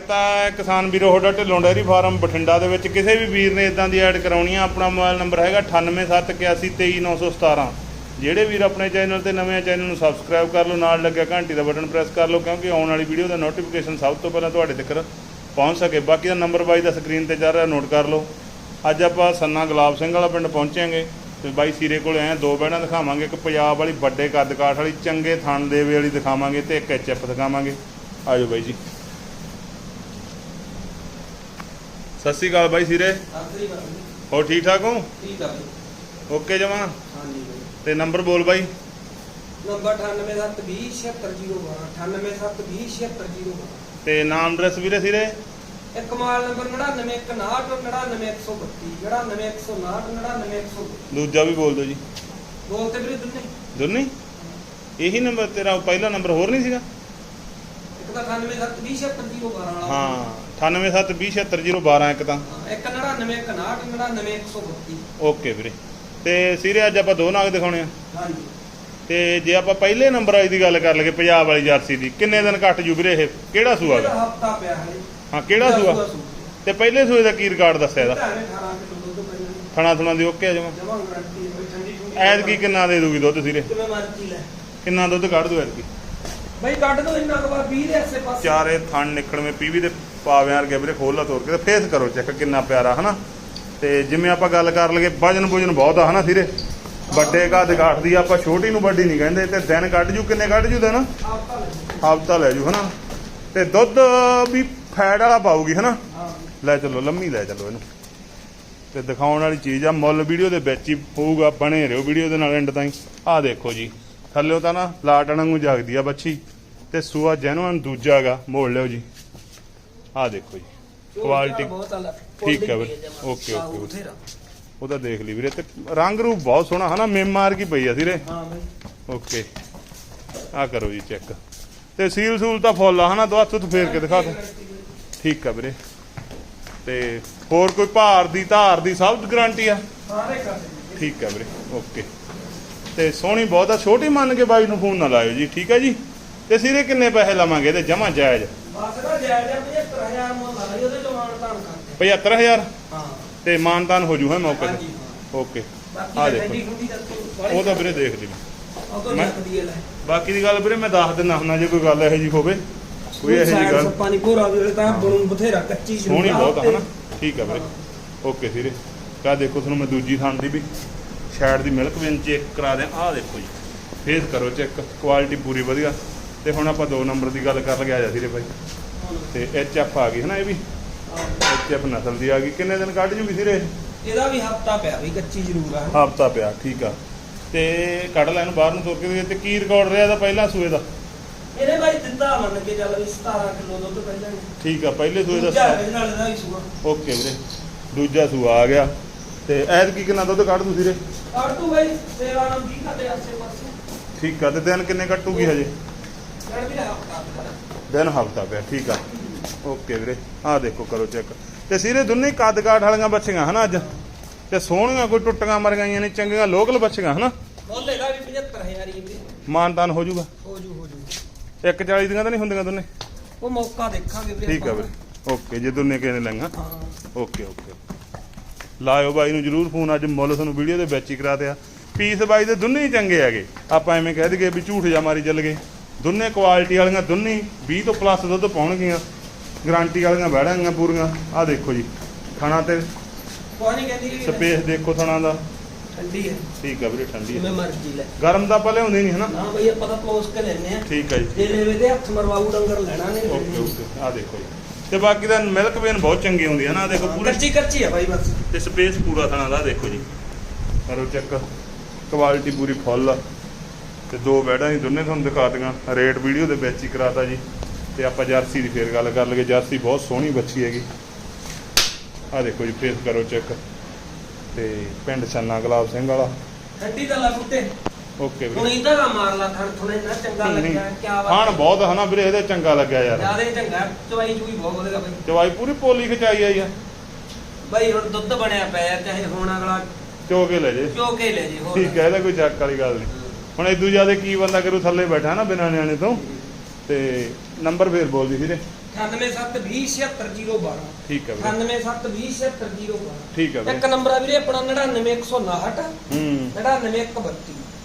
ਸਵਾਗਤ ਹੈ ਕਿਸਾਨ ਵੀਰੋ ਹੋਡਾ ਢਿੱਲੋਂ ਡੈਰੀ ਫਾਰਮ ਬਠਿੰਡਾ ਦੇ ਵਿੱਚ ਕਿਸੇ ਵੀ ਵੀਰ ਨੇ ਇਦਾਂ ਦੀ ਐਡ ਕਰਾਉਣੀ ਆ, ਆਪਣਾ ਮੋਬਾਈਲ ਨੰਬਰ ਹੈਗਾ 9871823917 ਜਿਹੜੇ ਵੀਰ ਆਪਣੇ ਚੈਨਲ ਤੇ ਨਵੇਂ ਆ, ਚੈਨਲ ਨੂੰ ਸਬਸਕ੍ਰਾਈਬ ਕਰ ਲਓ, ਨਾਲ ਲੱਗਿਆ ਘੰਟੀ ਦਾ ਬਟਨ ਪ੍ਰੈਸ ਕਰ ਲਓ, ਕਿਉਂਕਿ ਆਉਣ ਵਾਲੀ ਵੀਡੀਓ ਦਾ ਨੋਟੀਫਿਕੇਸ਼ਨ ਸਭ ਤੋਂ ਪਹਿਲਾਂ ਤੁਹਾਡੇ ਤੱਕ ਪਹੁੰਚ ਸਕੇ। ਬਾਕੀ ਦਾ ਨੰਬਰ ਬਾਈ ਦਾ ਸਕਰੀਨ ਤੇ ਜਾ ਰਿਹਾ ਨੋਟ ਕਰ ਲਓ। ਅੱਜ ਆਪਾਂ ਸੰਨਾ ਗੁਲਾਬ ਸਿੰਘ ਵਾਲਾ ਪਿੰਡ ਪਹੁੰਚਾਂਗੇ ਤੇ ਬਾਈ ਸੀਰੇ ਕੋਲ ਆਏ ਦੋ ਬਹਿਣਾ ਦਿਖਾਵਾਂਗੇ, ਇੱਕ ਪੰਜਾਬ ਵਾਲੀ ਵੱਡੇ ਕੱਦ ਕਾਠ ਵਾਲੀ, ਚੰਗੇ ਥਣ ਦੇਵੇ ਵਾਲੀ ਦਿਖਾਵਾਂਗੇ ਤੇ ਇੱਕ ਐਚਐਫ ਦਿਖਾਵਾਂਗੇ। ਆਜੋ ਬਾਈ ਜੀ। ਸਤਿ ਸ਼੍ਰੀ ਅਕਾਲ ਬਾਈ ਸੀਰੇ। ਆਖਰੀ ਵਾਰ ਜੀ। ਹੋਰ ਠੀਕ ਠਾਕ ਹੋ? ਠੀਕ ਆ ਓਕੇ ਜਮਾ? ਹਾਂਜੀ ਤੇ ਨੰਬਰ ਬੋਲ ਬਾਈ। ਨੰਬਰ 9872076012 9872076012 ਤੇ ਨਾਮ ਐਡਰੈਸ ਵੀਰੇ ਸੀਰੇ? ਇੱਕ ਮਾਲ ਨੰਬਰ 9961 99132 99159 99132 ਦੂਜਾ ਵੀ ਬੋਲ ਦਿਓ ਜੀ। ਬੋਲ ਤੇ ਵੀਰੇ ਦੁੰਨੇ। ਦੋਨੇ? ਇਹੀ ਨੰਬਰ ਤੇਰਾ ਪਹਿਲਾ ਨੰਬਰ ਹੋਰ ਨਹੀਂ ਸੀਗਾ? ਇੱਕ ਤਾਂ 9872076012 ਵਾਲਾ। ਹਾਂ। 9872076012 ਇੱਕ ਤਾਂ। ਹਾਂ, ਇੱਕ 9961 99132 ਓਕੇ ਵੀਰੇ। ਤੇ ਸੀਰੇ ਅੱਜ ਆਪਾਂ ਦੋ ਨਾਗ ਦਿਖਾਉਣੇ ਆ। ਹਾਂਜੀ। ਤੇ ਜੇ ਆਪਾਂ ਪਹਿਲੇ ਨੰਬਰ ਵਾਲੀ ਦੀ ਗੱਲ ਕਰ ਲਈਏ ਪੰਜਾਬ ਵਾਲੀ ਜਰਸੀ ਦੀ ਕਿੰਨੇ ਦਿਨ ਕੱਟ ਜੂ ਵੀਰੇ ਇਹ? ਕਿਹੜਾ ਸੂਆ ਗਾ ਹਫਤਾ ਪਿਆ ਹੈ ਹਾਂ ਕਿਹੜਾ ਸੂਆ? ਤੇ ਪਹਿਲੇ ਸੂਏ ਦਾ ਕੀ ਰਿਕਾਰਡ ਦੱਸਿਆ ਇਹਦਾ? 18 ਕਿਲੋ ਦੁੱਧ ਪੈਣਾ ਥਣਾ ਥੁਣਾ ਦੀ ਓਕੇ ਆ ਜਮਾ। ਜਮਾਂ ਗਰੰਟੀ ਠੰਡੀ ਠੰਡੀ ਐਦ ਕੀ ਕਿੰਨਾ ਦੇ ਦੂਗੀ ਦੁੱਧ ਸੀਰੇ? ਕਿੰਨਾ ਦੁੱਧ ਕੱਢ ਦੂ ਐਦ ਕੀ ਬਈ ਕੱਢ ਦੋ ਇੰਨਾ ਕੁ ਵਾਰ 20 ਦੇ ਆਸੇ ਪਾਸੇ। ਚਾਰੇ ਥਣ ਨਿਕਲਵੇਂ ਪੀਵੀ ਦੇ ਪਾਵਿਆਂ ਵਰਗੇ ਵੀਰੇ ਖੋਲ ਲਾ ਤੋੜ ਕੇ ਤੇ ਫੇਸ ਕਰੋ ਚੈੱਕ ਕਿੰਨਾ ਪਿਆਰਾ ਹਨਾ? ਤੇ ਜਿਵੇਂ ਆਪਾਂ ਗੱਲ ਕਰ ਲਈਏ ਵਜਨ ਵਜਨ ਬਹੁਤ ਆ ਹਨਾ ਸੀਰੇ? ਵੱਡੇ ਘਾਟ ਘਾਟਦੀ ਆਪਾਂ ਛੋਟੀ ਨੂੰ ਵੱਡੀ ਨਹੀਂ ਕਹਿੰਦੇ ਤੇ ਦਿਨ ਕੱਢ ਜੂ ਕਿੰਨੇ ਕੱਢ ਜੂ ਦਿਨ? ਹਫ਼ਤਾ ਲੈ ਜੂ। ਹਨਾ? ਤੇ ਦੁੱਧ ਵੀ ਫੈਟ ਵਾਲਾ ਪਾਊਗੀ ਹਨਾ? ਲੈ ਚੱਲੋ ਲੰਮੀ ਲੈ ਚੱਲੋ ਇਹਨੂੰ। ਤੇ ਦਿਖਾਉਣ ਵਾਲੀ ਚੀਜ਼ ਆ ਮੁੱਲ ਵੀਡੀਓ ਦੇ ਵਿੱਚ ਹੀ ਹੋਊਗਾ ਬਣੇ ਰਹੋ ਵੀਡੀਓ ਦੇ ਨਾਲ ਐਂਡ ਤਾਈਂ। ਆਹ ਦੇਖੋ ਜੀ। ਥੱਲਿਓ ਤਾਂ ਨਾ ਲਾਟ ਵਾਂਗੂ ਜਾਗਦੀ ਆ ਬੱਚੀ ਤੇ ਸੂਆ ਜੈਨੂਅਨ ਦੂਜਾ ਹੈਗਾ ਮੋੜ ਲਿਓ ਜੀ। ਆਹ ਦੇਖੋ ਜੀ ਕੁਆਲਿਟੀ ਠੀਕ ਹੈ ਵੀਰੇ। Okay, okay. ਉਹਦਾ ਦੇਖ ਲਈ ਵੀਰੇ ਤੇ ਰੰਗ ਰੂਪ ਬਹੁਤ ਸੋਹਣਾ ਹਨਾ? ਮੇਮ ਮਾਰ ਕੀ ਪਈ ਆ ਸੀਰੇ? ਹਾਂ ਬਈ। ਓਕੇ। ਆ ਕਰੋ ਜੀ ਚੈੱਕ। ਤੇ ਸੀਲ ਸੂਲ ਤਾਂ ਫੁੱਲ ਆ ਹਨਾ? ਦੋ ਹੱਥ ਤੋਂ ਫੇਰ ਕੇ ਦਿਖਾ ਦੋ। ਠੀਕ ਆ ਵੀਰੇ। ਤੇ ਹੋਰ ਕੋਈ ਭਾਰ ਦੀ ਧਾਰ ਦੀ ਸਭ ਗਾਰੰਟੀ ਆ? ਸਾਰੇ ਕਰਦੇ ਠੀਕ ਆ ਵੀਰੇ ਓਕੇ। ਤੇ ਸੋਹਣੀ ਬਹੁਤ ਆ ਛੋਟੀ ਮੰਨ ਕੇ ਬਾਈ ਨੂੰ ਫੋਨ ਨਾ ਲਾਇਓ ਜੀ ਠੀਕ ਹੈ ਜੀ? ਤੇ ਸੀਰੇ ਕਿੰਨੇ ਪੈਸੇ ਲਵਾਂਗੇ ਤੇ ਜਮਾ ਜਾਇਜ਼। ਬਸ ਦਾ ਜਾਇਜ਼ 75000 ਮੁੱਲ ਆ ਜੀ ਉਹਦੇ ਜਮਾਨ ਤਾਂ ਕਰਦੇ 75000 ਹਾਂ। ਤੇ ਹੋ ਜੂ ਹੈ ਮੌਕੇ ਤੇ? ਓਕੇ। ਆ ਦੇਖੋ। ਉਹ ਤਾਂ ਵੀਰੇ ਦੇਖ ਲਈ। ਹੈ ਲੈ। ਬਾਕੀ ਦੀ ਗੱਲ ਵੀਰੇ ਮੈਂ ਦੱਸ ਦਿੰਦਾ ਹੁੰਨਾ ਜੇ ਕੋਈ ਗੱਲ ਇਹੋ ਜੀ ਹੋਵੇ ਕੋਈ ਇਹੋ ਜੀ ਗੱਲ। ਪਾਣੀ ਪੂਰਾ ਵੀ ਤਾਂ ਬਣੂ ਬਥੇਰਾ ਕੱਚੀ ਸ਼ੁਰੂ ਸੋਹਣੀ ਬਹੁਤ ਆ ਹਨਾ? ਠੀਕ ਆ ਵੀਰੇ। ਓਕੇ ਵੀਰੇ। ਕਾ ਦੇਖੋ ਤੁਹਾਨੂੰ ਮੈਂ ਦੂਜੀ ਥਾਂ ਦੀ ਵੀ ਸ਼ੈਡ ਦੀ ਮਿਲਕ ਵੀ ਚੈੱਕ ਕਰਾ ਦਿਆਂ। ਆਹ ਦੇਖੋ ਜੀ। ਫੇਸ ਕਰੋ ਚੈੱਕ ਕੁਆਲਿਟੀ ਪੂਰੀ ਵਧੀਆ। ਤੇ ਹੁਣ ਆਪਾਂ ਦੋ ਨੰਬਰ ਦੀ ਗੱਲ ਕਰ ਲਗੇ ਆ ਜਾ ਵੀਰੇ ਭਾਈ ਤੇ ਐਚ ਐਫ ਆ ਗਈ ਹਨਾ ਇਹ ਵੀ? ਐਚ ਐਫ ਨਸਲ ਦੀ ਆ ਗਈ। ਕਿੰਨੇ ਦਿਨ ਕੱਢ ਜੂਗੀ ਵੀਰੇ ਇਹਦਾ ਵੀ ਹਫਤਾ ਪਿਆ ਵੀ ਕੱਚੀ ਜ਼ਰੂਰ ਆ। ਹਫਤਾ ਪਿਆ ਠੀਕ ਆ। ਤੇ ਕੱਢ ਲੈ ਇਹਨੂੰ ਬਾਹਰ ਨੂੰ ਤੁਰ ਕੇ ਦੇ ਤੇ ਕੀ ਰਿਕਾਰਡ ਰਿਹਾ ਇਹਦਾ ਪਹਿਲਾ ਸੂਏ ਦਾ? ਇਹਨੇ ਬਾਈ ਦਿੱਤਾ ਮੰਨ ਕੇ ਚੱਲ ਵੀ 17 ਕਿਲੋ ਦੁੱਧ ਪਹਿਲਾਂ ਹੀ। ਠੀਕ ਆ ਪਹਿਲੇ ਸੂਏ ਦਾ ਦੂਜਾ ਇਹਦੇ ਨਾਲ ਇਹਦਾ ਵੀ ਸੂਆ। ਓਕੇ ਵੀਰੇ। ਦੂਜਾ ਸੂਆ ਆ ਗਿਆ। ਤੇ ਐਦ ਕੀ ਕਿੰਨਾ ਦੁੱਧ ਕੱਢ ਦੂ ਵੀਰੇ ਔਰ ਤੂੰ ਬਾਈ ਸੇਵਾ ਨਾਲ ਵੀ ਕਰਦੇ ਆਸੇ ਪਾਸੇ ਠੀਕ ਆ ਤੇ ਦਿਨ ਕਿੰਨੇ ਕੱਟੂਗੀ ਹਜੇ? ਕਰ ਵੀ ਹਫਤਾ ਦਿਨ ਹਫਤਾ ਪਿਆ ਠੀਕ ਆ। ਓਕੇ ਵੀਰੇ ਆਹ ਦੇਖੋ ਕਰੋ ਚੈੱਕ। ਤੇ ਸੀਰੇ ਦੋਨੇ ਕੱਦ ਕਾਠ ਵਾਲੀਆਂ ਬੱਚੀਆਂ ਹਨਾ ਅੱਜ? ਤੇ ਸੋਹਣੀਆਂ ਕੋਈ ਟੁੱਟੀਆਂ ਮਰ ਗਈਆਂ ਨੇ ਚੰਗੀਆਂ ਲੋਕਲ ਬੱਚੀਆਂ ਹਨਾ? ਮੁੱਲ ਇਹਦਾ ਵੀ 75000 ਹੀ ਵੀ ਮਾਨਤਾਨ ਹੋ ਜਾਊਗਾ? ਹੋ ਜੂ ਹੋ ਜੂ। 140 ਦੀਆਂ ਤਾਂ ਨਹੀਂ ਹੁੰਦੀਆਂ ਦੋਨੇ? ਉਹ ਮੌਕਾ ਦੇਖਾਂਗੇ ਵੀਰੇ ਠੀਕ ਆ। ਵੀਰੇ। ਓਕੇ ਜੇ ਦੋਨੇ ਕਿਸੇ ਨੇ ਹਾਂ। Okay okay. ਲਾਇਓ ਬਾਈ ਨੂੰ ਜਰੂਰ ਫੋਨ ਅੱਜ ਮੁੱਲ ਤੁਹਾਨੂੰ ਵੀਡੀਓ ਦੇ ਵਿੱਚ ਹੀ ਕਰਾ ਦਿਆ। ਪੀਸ ਬਾਈ ਦੇ ਦੋਨੇ ਹੀ ਚੰਗੇ ਹੈਗੇ। ਆਪਾਂ ਐਵੇਂ ਕਹਿ ਦਈਏ ਵੀ ਝੂਠ ਜਾ ਮਾਰੀ ਚੱਲ ਗਏ। ਦੋਨੇ ਕੁਆਲਿਟੀ ਵਾਲੀਆਂ ਦੋਨੇ ਹੀ 20 ਤੋਂ ਪਲੱਸ ਦੁੱਧ ਪਾਉਣਗੀਆਂ। ਗਾਰੰਟੀ ਵਾਲੀਆਂ ਬਹਿਣਾਂਗੀਆਂ ਪੂਰੀਆਂ। ਆਹ ਦੇਖੋ ਜੀ ਖਾਣਾ ਤੇ ਕੋਈ ਨਹੀਂ ਕਹਿੰਦੀ ਸਪੇਸ ਦੇਖੋ ਥਣਾ ਦਾ। ਠੰਡੀ ਹੈ। ਠੀਕ ਆ ਵੀਰੇ ਠੰਡੀ ਜਿਵੇਂ ਹੈ ਮਰਜ਼ੀ ਲੈ। ਗਰਮ ਤਾਂ ਆਪਾਂ ਲਿਆਉਂਦੇ ਨਹੀਂ ਹਨਾ? ਨਾ ਬਈ ਆਪਾਂ ਤਾਂ ਪੋਸ ਕੇ ਲੈਨੇ ਆ ਠੀਕ ਆ ਜੀ। ਜੇ ਲੈਵੇ ਤੇ ਹੱਥ ਮਰਵਾਉ ਡੰਗਰ ਲੈਣਾ ਨੇ ਓਕੇ ਓਕੇ। ਆਹ ਦੇਖੋ ਜੀ। ਤੇ ਬਾਕੀ ਦਾ ਮਿਲਕ ਵੇਨ ਬਹੁਤ ਚੰਗੀ ਹੁੰਦੀ ਹੈ ਨਾ ਦੇਖੋ ਪੂਰੇ ਕੱਚੀ ਕੱਚੀ ਆ ਬਾਈ ਬਸ। ਤੇ ਸਪੇਸ ਪੂਰਾ ਥਣਾ ਦਾ ਦੇਖੋ ਜੀ। ਕਰੋ ਚੈੱਕ। ਕੁਆਲਿਟੀ ਪੂਰੀ ਫੁੱਲ ਆ। ਤੇ ਦੋ ਬੈਡਾਂ ਹੀ ਦੋਨੇ ਤੁਹਾਨੂੰ ਦਿਖਾ ਦਿਆਂ ਰੇਟ ਵੀਡੀਓ ਦੇ ਵਿੱਚ ਹੀ ਕਰਾਤਾ ਜੀ। ਤੇ ਆਪਾਂ ਜਰਸੀ ਦੀ ਫੇਰ ਗੱਲ ਕਰ ਲਈਏ। ਜਰਸੀ ਬਹੁਤ ਸੋਹਣੀ ਬੱਚੀ ਹੈਗੀ। ਆ ਦੇਖੋ ਜੀ ਫੇਸ ਕਰੋ ਚੈੱਕ। ਤੇ ਪਿੰਡ ਛੰਨਾ ਗੁਲਾਬ ਸਿੰਘ ਵਾਲਾ। ਠੰਡੀ ਦਾ ਲਾ ਬੁੱਟੇ ਓਕੇ ਹੁਣ ਵੀਰੇ ਇਹਦਾ ਦਾ ਮਾਰ ਲਾ ਥਣ ਥੁਣੇ ਨਾ ਚੰਗਾ ਨਹੀਂ ਕੀ ਖਾਣ ਬਾਤ ਬਹੁਤ ਹਨਾ ਵੀਰੇ ਇਹਦੇ ਚੰਗਾ ਲੱਗਿਆ ਯਾਰ। ਜਿਆਦੇ ਚੰਗਾ ਚਵਾਈ ਚੂਈ ਬਹੁਤ ਵਧੇਗਾ ਬਾਈ। ਦਵਾਈ ਪੂਰੀ ਪੋਲੀ ਖਚਾਈ ਆਈ ਆ ਬਾਈ ਹੁਣ ਦੁੱਧ ਬਣਿਆ ਪਿਆ ਚਾਹੇ ਹੁਣ ਅਗਲਾ ਚੋ ਕੇ ਲੈ ਜੇ। ਚੋਕੇ ਲੈ ਜੇ ਹੋਰ ਠੀਕ ਹੈ ਇਹਦਾ ਕੋਈ ਚੱਕ ਵਾਲੀ ਗੱਲ ਨਹੀਂ। ਹੁਣ ਇਦੋਂ ਜ਼ਿਆਦਾ ਕੀ ਬੰਦਾ ਕਰੂ ਥੱਲੇ ਬੈਠਾ ਨਾ ਬਿਨਾਂ ਨਿਆਣੇ ਤੋਂ। ਤੇ ਨੰਬਰ ਫੇਰ ਬੋਲ ਦੀ ਵੀਰੇ 98720 ਠੀਕ ਹੈ ਵੀਰੇ। 98720 ਠੀਕ ਹੈ ਵੀਰੇ। ਇੱਕ ਨੰਬਰ ਆ ਵੀਰੇ ਆਪਣਾ 99159 ਹੂੰ। 99132